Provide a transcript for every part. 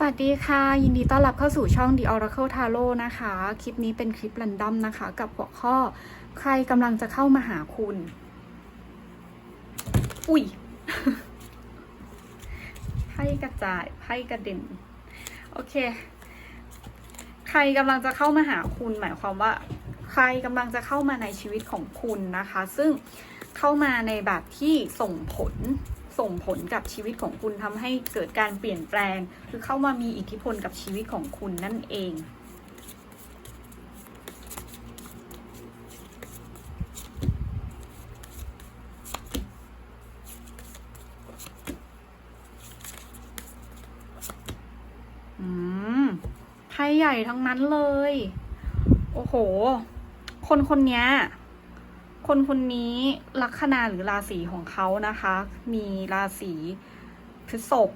สวัสดีค่ะ ยินดีต้อนรับเข้าสู่ช่อง The Oracle Tarot นะคะ คลิปนี้เป็นคลิป r รนดอมนะคะ กับหัวข้อ ใครกำลังจะเข้ามาหาคุณ อุ้ยไพ่กระจายไพ่กระเด็น โอเค ใครกำลังจะเข้ามาหาคุณ หมายความว่า ใครกำลังจะเข้ามาในชีวิตของคุณนะคะ ซึ่งเข้ามาในแบบที่ส่งผล ส่งผลกับชีวิตของคุณทำให้เกิดการเปลี่ยนแปลง คือเข้ามามีอิทธิพลกับชีวิตของคุณนั่นเองอืมไพ่ใหญ่ทั้งนั้นเลย โอ้โห คนคนนี้ คนคนนี้ลัคนาหรือราศีของเขานะคะ มีราศีพฤษภ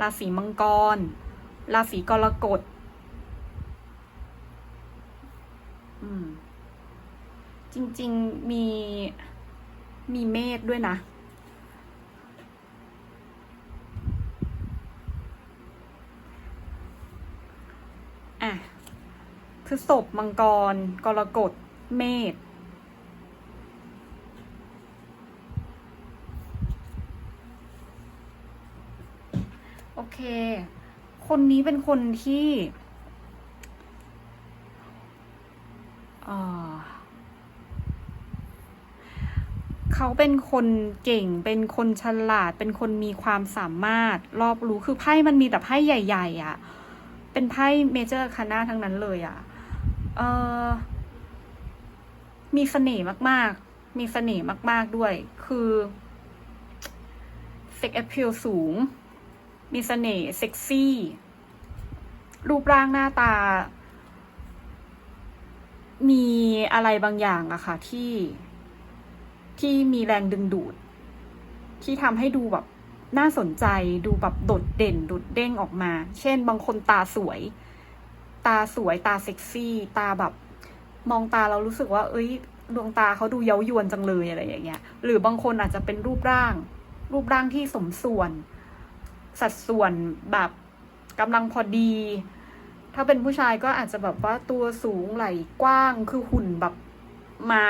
ราศีมังกร ราศีกรกฎอืมจริง ๆ มี มีเมษด้วยนะ อะพฤษภมังกร กรกฎ เมษ โอเค คนนี้เป็นคนที่เขาเป็นคนเก่ง เป็นคนฉลาด เป็นคนมีความสามารถ รอบรู้ คือไพ่มันมีแต่ไพ่ใหญ่ ๆอะ เป็นไพ่เมเจอร์คานาทั้งนั้นเลยอะ เออมีเสน่ห์มาก ๆ มีเสน่ห์มาก ๆ ด้วย คือเซ็กแอพเพลสูง มีเสน่ห์เซ็กซี่ รูปร่างหน้าตา มีอะไรบางอย่างอะค่ะที่ที่มีแรงดึงดูด ที่ทำให้ดูแบบน่าสนใจดูแบบโดดเด่นโดดเด้งออกมา เช่น บางคนตาสวย ตาสวยตาเซ็กซี่ ตาแบบมองตาเรารู้สึกว่า เอ้ย ดวงตาเขาดูเย้ายวนจังเลยอะไรอย่างเงี้ย หรือบางคนอาจจะเป็นรูปร่าง รูปร่างที่สมส่วน สัดส่วนแบบกำลังพอดี ถ้าเป็นผู้ชายก็อาจจะแบบว่าตัวสูงไหล่กว้างคือหุ่นแบบมา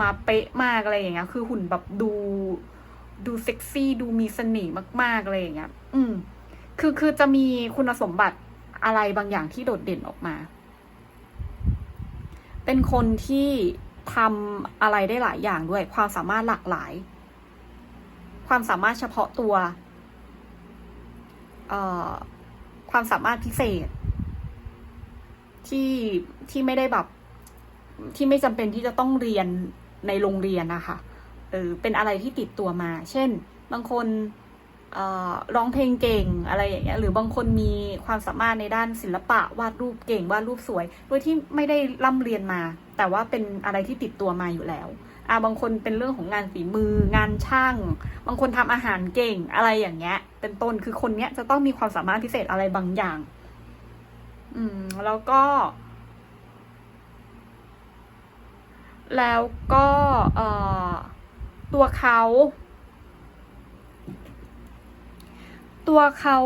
มาเป๊ะมากอะไรอย่างเงี้ย คือหุ่นแบบดูดูเซ็กซี่ดูมีเสน่ห์มาก ๆ อะไรอย่างเงี้ย อืม คือคือจะมีคุณสมบัติอะไรบางอย่างที่โดดเด่นออกมา เป็นคนที่ทำอะไรได้หลายอย่างด้วย ความสามารถหลากหลาย ความสามารถเฉพาะตัว ความสามารถพิเศษ ที่ที่ไม่ได้แบบที่ไม่จำเป็นที่จะต้องเรียนในโรงเรียนนะคะเออเป็นอะไรที่ติดตัวมา เช่น บางคนร้องเพลงเก่งอะไรอย่างเงี้ย หรือบางคนมีความสามารถในด้านศิลปะวาดรูปเก่งวาดรูปสวย โดยที่ไม่ได้ร่ำเรียนมา แต่ว่าเป็นอะไรที่ติดตัวมาอยู่แล้ว อ่าบางคนเป็นเรื่องของงานฝีมืองานช่าง บางคนทำอาหารเก่งอะไรอย่างเงี้ย เป็นต้นคือคนเนี้ยจะต้องมีความสามารถพิเศษอะไรบางอย่าง อืม แล้วก็ แล้วก็เอ่อตัวเขา ตัวเขา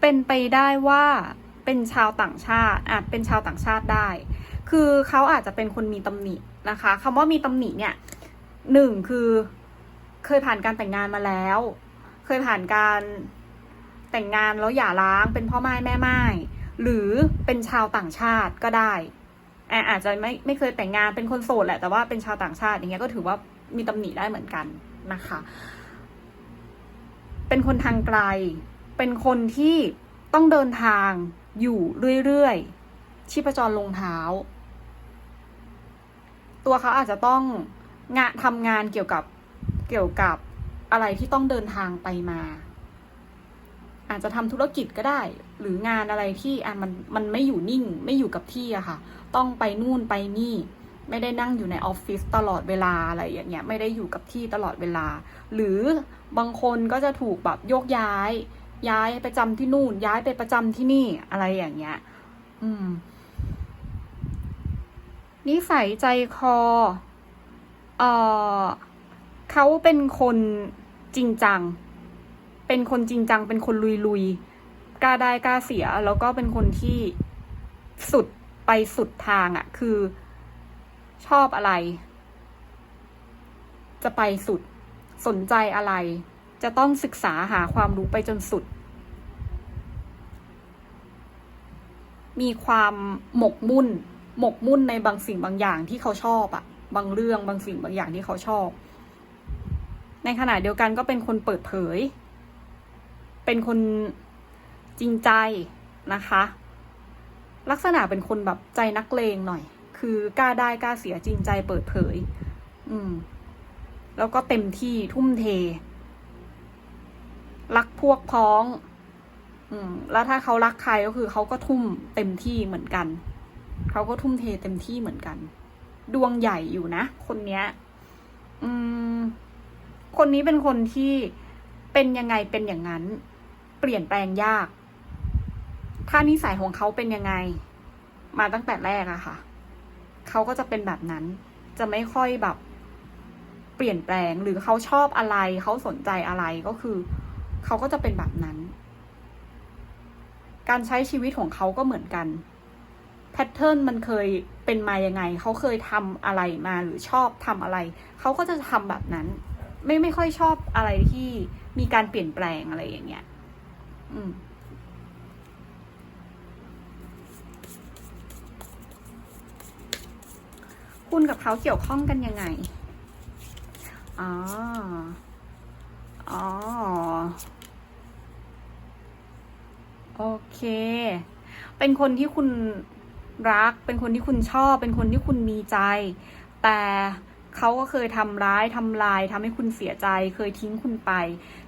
เป็นไปได้ว่าเป็นชาวต่างชาติอาจเป็นชาวต่างชาติได้ คือเขาอาจจะเป็นคนมีตำหนิ นะคะคำว่ามีตำหนิเนี่ยหนึ่งคือเคยผ่านการแต่งงานมาแล้ว เคยผ่านการแต่งงานแล้วหย่าร้างเป็นพ่อไม้แม่ไม้หรือเป็นชาวต่างชาติก็ได้อะอาจจะไม่ไม่เคยแต่งงานเป็นคนโสดแหละแต่ว่าเป็นชาวต่างชาติอย่างเงี้ยก็ถือว่ามีตำหนิได้เหมือนกันนะคะ เป็นคนทางไกล เป็นคนที่ต้องเดินทางอยู่เรื่อยๆชีพจรลงเท้า ตัวเขาอาจจะต้องงานทำงานเกี่ยวกับเกี่ยวกับอะไรที่ต้องเดินทางไปมา อาจจะทำธุรกิจก็ได้ หรืองานอะไรที่อะมันมันไม่อยู่นิ่ง ไม่อยู่กับที่อะค่ะ ต้องไปนู่นไปนี่ ไม่ได้นั่งอยู่ในออฟฟิศตลอดเวลาอะไรอย่างเงี้ยไม่ได้อยู่กับที่ตลอดเวลา หรือบางคนก็จะถูกแบบโยกย้าย ย้ายไปประจำที่นู่น ย้ายไปประจำที่นี่อะไรอย่างเงี้ย อืม นิสัยใจคอ เออเขาเป็นคนจริงจัง เป็นคนจริงจัง เป็นคนลุยลุยๆกล้าได้กล้าเสีย แล้วก็เป็นคนที่สุดไปสุดทางอะ่ะ คือชอบอะไร จะไปสุด สนใจอะไร จะต้องศึกษาหาความรู้ไปจนสุด มีความหมกมุ่น หมกมุ่นในบางสิ่งบางอย่างที่เขาชอบอะบางเรื่องบางสิ่งบางอย่างที่เขาชอบ ในขณะเดียวกันก็เป็นคนเปิดเผย เป็นคนจริงใจนะคะ ลักษณะเป็นคนแบบใจนักเลงหน่อย คือกล้าได้กล้าเสียจริงใจเปิดเผย อืม แล้วก็เต็มที่ทุ่มเท รักพวกพ้อง อืม แล้วถ้าเขารักใครก็คือเขาก็ทุ่มเต็มที่เหมือนกัน เขาก็ทุ่มเทเต็มที่เหมือนกัน ดวงใหญ่อยู่นะ คนเนี้ย อืม คนนี้เป็นคนที่เป็นยังไงเป็นอย่างนั้น เปลี่ยนแปลงยาก ถ้านิสัยของเขาเป็นยังไง มาตั้งแต่แรกอะค่ะ เขาก็จะเป็นแบบนั้น จะไม่ค่อยแบบ เปลี่ยนแปลงหรือเขาชอบอะไร เขาสนใจอะไรก็คือ เขาก็จะเป็นแบบนั้น การใช้ชีวิตของเขาก็เหมือนกัน แพทเทิร์นมันเคยเป็นมายังไง เขาเคยทำอะไรมาหรือชอบทำอะไร เขาก็จะทำแบบนั้น ไม่ไม่ค่อยชอบอะไรที่มีการเปลี่ยนแปลงอะไรอย่างเงี้ย อืมคุณกับเขาเกี่ยวข้องกันยังไง อ๋อ อ๋อ โอเค เป็นคนที่คุณ รัก เป็นคนที่คุณชอบ เป็นคนที่คุณมีใจ แต่เขาก็เคยทำร้ายทำลายทำให้คุณเสียใจ เคยทิ้งคุณไป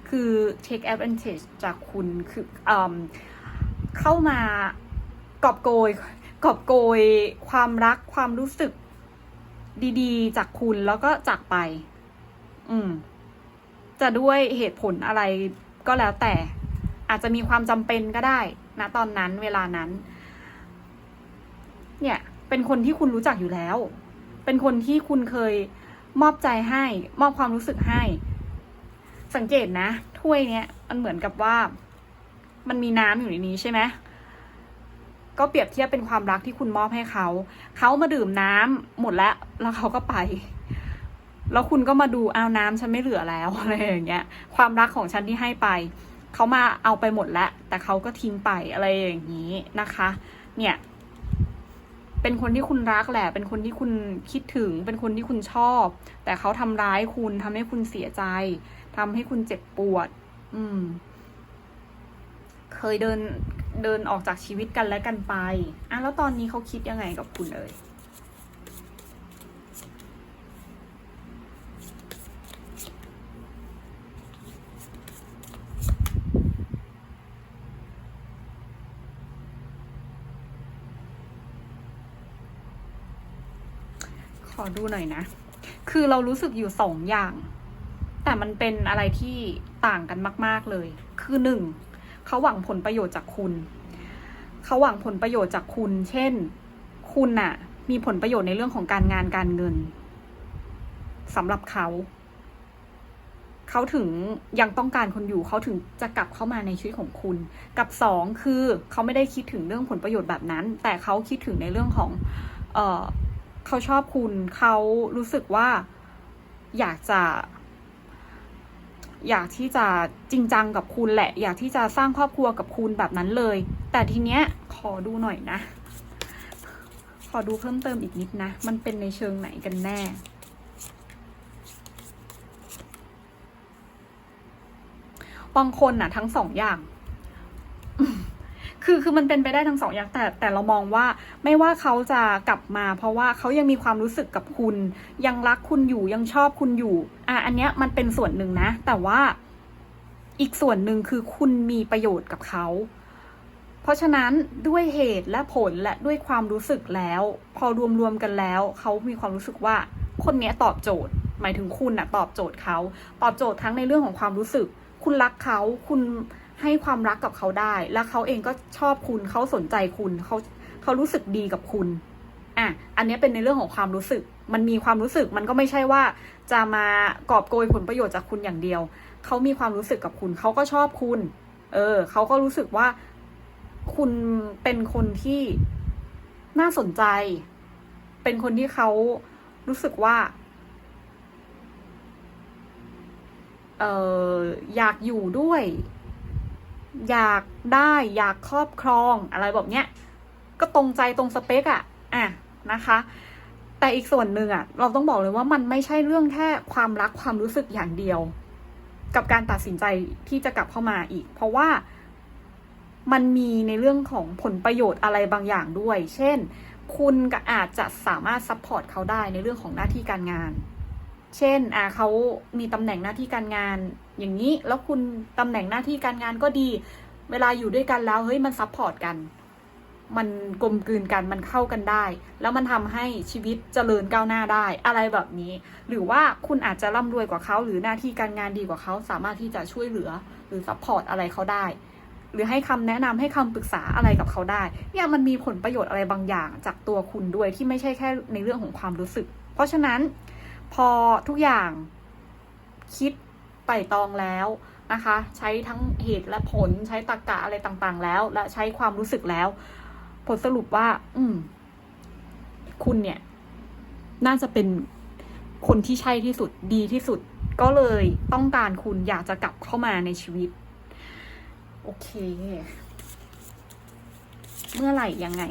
คือ take advantage จากคุณ คืออเข้ามากอบโกยกอบโกยความรักความรู้สึกดีๆ จากคุณแล้วก็จากไป อืม จะด้วยเหตุผลอะไรก็แล้วแต่ อาจจะมีความจำเป็นก็ได้นะตอนนั้นเวลานั้น เนี่ยเป็นคนที่คุณรู้จักอยู่แล้ว เป็นคนที่คุณเคยมอบใจให้ มอบความรู้สึกให้ สังเกตนะ ถ้วยเนี้ยมันเหมือนกับว่า มันมีน้ำอยู่ในนี้ใช่ไหมก็เปรียบเทียบเป็นความรักที่คุณมอบให้เขา เขามาดื่มน้ำหมดแล้ว แล้วเขาก็ไป แล้วคุณก็มาดูเอาน้ำฉันไม่เหลือแล้วอะไรอย่างเงี้ย ความรักของฉันที่ให้ไป เขามาเอาไปหมดแล้ว แต่เขาก็ทิ้งไปอะไรอย่างนี้นะคะ เนี่ย เป็นคนที่คุณรักแหละ เป็นคนที่คุณคิดถึง เป็นคนที่คุณชอบ แต่เขาทำร้ายคุณทำให้คุณเสียใจทำให้คุณเจ็บปวด อืม เคยเดินเดินออกจากชีวิตกันและกันไป อะแล้วตอนนี้เขาคิดยังไงกับคุณเอ่ย ข อดูหน่อยนะ คือเรารู้สึกอยู่สองอย่าง แต่มันเป็นอะไรที่ต่างกันมาก ๆเลย คือหนึ่งเขาหวังผลประโยชน์จากคุณ เขาหวังผลประโยชน์จากคุณ เช่น คุณน่ะ มีผลประโยชน์ในเรื่องของการงานการเงินสำหรับเขาเขาถึงยังต้องการคนอยู่เขาถึงจะกลับเข้ามาในชีวิตของคุณ กับสองคือเขาไม่ได้คิดถึงเรื่องผลประโยชน์แบบนั้น แต่เขาคิดถึงในเรื่องของ เออ เขาชอบคุณเขารู้สึกว่าอยากจะ อยากที่จะจริงจังกับคุณแหละ อยากที่จะสร้างครอบครัวกับคุณแบบนั้นเลย แต่ทีเนี้ยขอดูหน่อยนะ ขอดูเพิ่มเติมอีกนิดนะ มันเป็นในเชิงไหนกันแน่บางคนน่ะทั้งสองอย่าง คือคือมันเป็นไปได้ทั้งสองอย่างแต่แต่เรามองว่าไม่ว่าเขาจะกลับมา เพราะว่าเขายังมีความรู้สึกกับคุณ ยังรักคุณอยู่ยังชอบคุณอยู่ อะอันเนี้ยมันเป็นส่วนหนึ่งนะ แต่ว่าอีกส่วนหนึ่งคือคุณมีประโยชน์กับเขา เพราะฉะนั้นด้วยเหตุและผลและด้วยความรู้สึกแล้ว พอรวมๆกันแล้ว เขามีความรู้สึกว่าคนเนี้ยตอบโจทย์ หมายถึงคุณน่ะตอบโจทย์เขา ตอบโจทย์ทั้งในเรื่องของความรู้สึก คุณรักเขาคุณ ให้ความรักกับเขาได้ แล้วเขาเองก็ชอบคุณเขาสนใจคุณเขาเขารู้สึกดีกับคุณอะอันนี้เป็นในเรื่องของความรู้สึก มันมีความรู้สึกมันก็ไม่ใช่ว่า จะมากอบโกยผลประโยชน์จากคุณอย่างเดียว เขามีความรู้สึกกับคุณ เขาก็ชอบคุณ เออเขาก็รู้สึกว่าคุณเป็นคนที่น่าสนใจ เป็นคนที่เขารู้สึกว่าเอออยากอยู่ด้วย อยากได้อยากครอบครองอะไรแบบเนี้ยก็ตรงใจตรงสเปคอะอะนะคะ แต่อีกส่วนหนึ่งอะเราต้องบอกเลยว่ามันไม่ใช่เรื่องแค่ความรักความรู้สึกอย่างเดียว กับการตัดสินใจที่จะกลับเข้ามาอีก เพราะว่ามันมีในเรื่องของผลประโยชน์อะไรบางอย่างด้วย เช่น คุณก็อาจจะสามารถซัพพอร์ตเขาได้ในเรื่องของหน้าที่การงาน เช่นอ่าเขามีตำแหน่งหน้าที่การงาน อย่างนี้แล้วคุณตำแหน่งหน้าที่การงานก็ดี เวลาอยู่ด้วยกันแล้วเฮ้ยมันซัพพอร์ตกัน มันกลมกลืนกันมันเข้ากันได้ แล้วมันทำให้ชีวิตเจริญก้าวหน้าได้ อะไรแบบนี้ หรือว่าคุณอาจจะร่ำรวยกว่าเขาหรือหน้าที่การงานดีกว่าเขาสามารถที่จะช่วยเหลือหรือซัพพอร์ตอะไรเขาได้หรือให้คำแนะนำให้คำปรึกษาอะไรกับเขาได้ เนี่ยมันมีผลประโยชน์อะไรบางอย่างจากตัวคุณด้วยที่ไม่ใช่แค่ในเรื่องของความรู้สึก เพราะฉะนั้น พอทุกอย่างคิดไต่ตองแล้วนะคะ ใช้ทั้งเหตุและผลใช้ตรรกกะอะไรต่างๆ แล้ว และใช้ความรู้สึกแล้ว ผลสรุปว่า อืม คุณเนี่ย น่าจะเป็นคนที่ใช่ที่สุดดีที่สุด ก็เลยต้องการคุณอยากจะกลับเข้ามาในชีวิต โอเค เมื่อไหร่ยังไง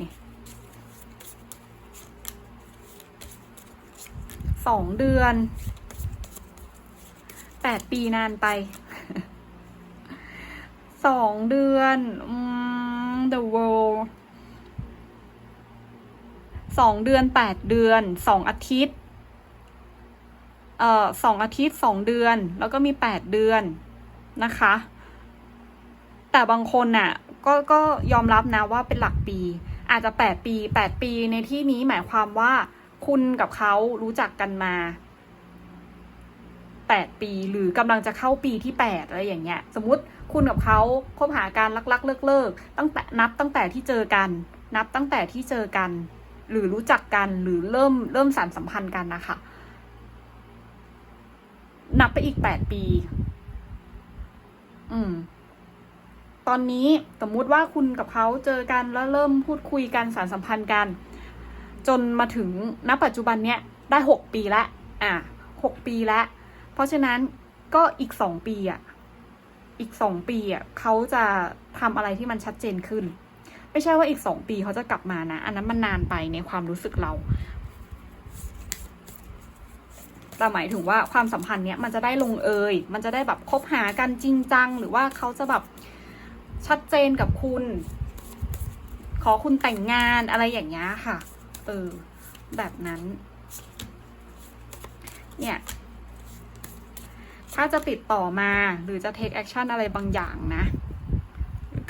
สองเดือนแปดปีนานไปสองเดือน the world สองเดือนแปดเดือนสองอาทิตย์ เอ่อสองอาทิตย์สองเดือน แล้วก็มีแปดเดือนนะคะ แต่บางคนน่ะ ก็ก็ยอมรับนะว่าเป็นหลักปี อาจจะแปดปีแปดปีในที่นี้หมายความว่า คุณกับเขารู้จักกันมาแปดปีหรือกำลังจะเข้าปีที่แปดอะไรอย่างเงี้ย สมมติคุณกับเขาคบหาการลักๆ เลิกๆตั้งแต่นับตั้งแต่ที่เจอกัน นับตั้งแต่ที่เจอกัน หรือรู้จักกันหรือเริ่มเริ่มสานสัมพันธ์กันนะคะ นับไปอีกแปดปี อืม ตอนนี้สมมุติว่าคุณกับเขาเจอกันแล้วเริ่มพูดคุยกันสารสัมพันธ์กัน จนมาถึงณปัจจุบันเนี้ยได้หกปีละอะหกปีละเพราะฉะนั้นก็อีกสองปีอะอีกสองปีอะเขาจะทำอะไรที่มันชัดเจนขึ้น ไม่ใช่ว่าอีกสองปีเขาจะกลับมานะ อันนั้นมันนานไปในความรู้สึกเราแต่หมายถึงว่าความสัมพันธ์เนี้ยมันจะได้ลงเอย มันจะได้แบบคบหากันจริงจัง หรือว่าเขาจะแบบชัดเจนกับคุณ ขอคุณแต่งงานอะไรอย่างเงี้ยค่ะ เออ แบบนั้น เนี่ย ถ้าจะติดต่อมาหรือจะ take action อะไรบางอย่างนะ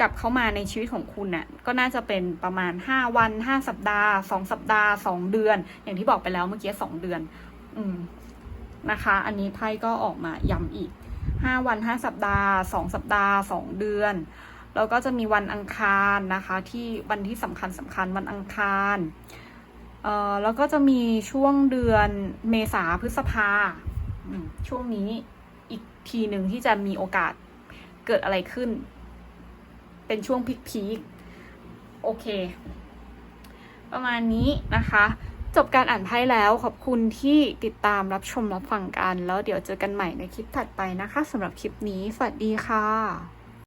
กลับเข้ามาในชีวิตของคุณน่ะ ก็น่าจะเป็นประมาณห้าวันห้าสัปดาห์สองสัปดาห์สองเดือน อย่างที่บอกไปแล้วเมื่อกี้สองเดือน อืม นะคะ อันนี้ไพ่ก็ออกมาย้ำอีกห้าวันห้าสัปดาห์สองสัปดาห์สองเดือนแล้วก็จะมีวันอังคารนะคะ ที่วันที่สำคัญสำคัญวันอังคาร เอ่อแล้วก็จะมีช่วงเดือนเมษาพฤษภาช่วงนี้อีกทีหนึ่งที่จะมีโอกาสเกิดอะไรขึ้น เป็นช่วงพีคๆโอเค ประมาณนี้นะคะ จบการอ่านไพ่แล้วขอบคุณที่ติดตามรับชมรับฟังกัน แล้วเดี๋ยวเจอกันใหม่ในคลิปถัดไปนะคะสำหรับคลิปนี้ สวัสดีค่ะ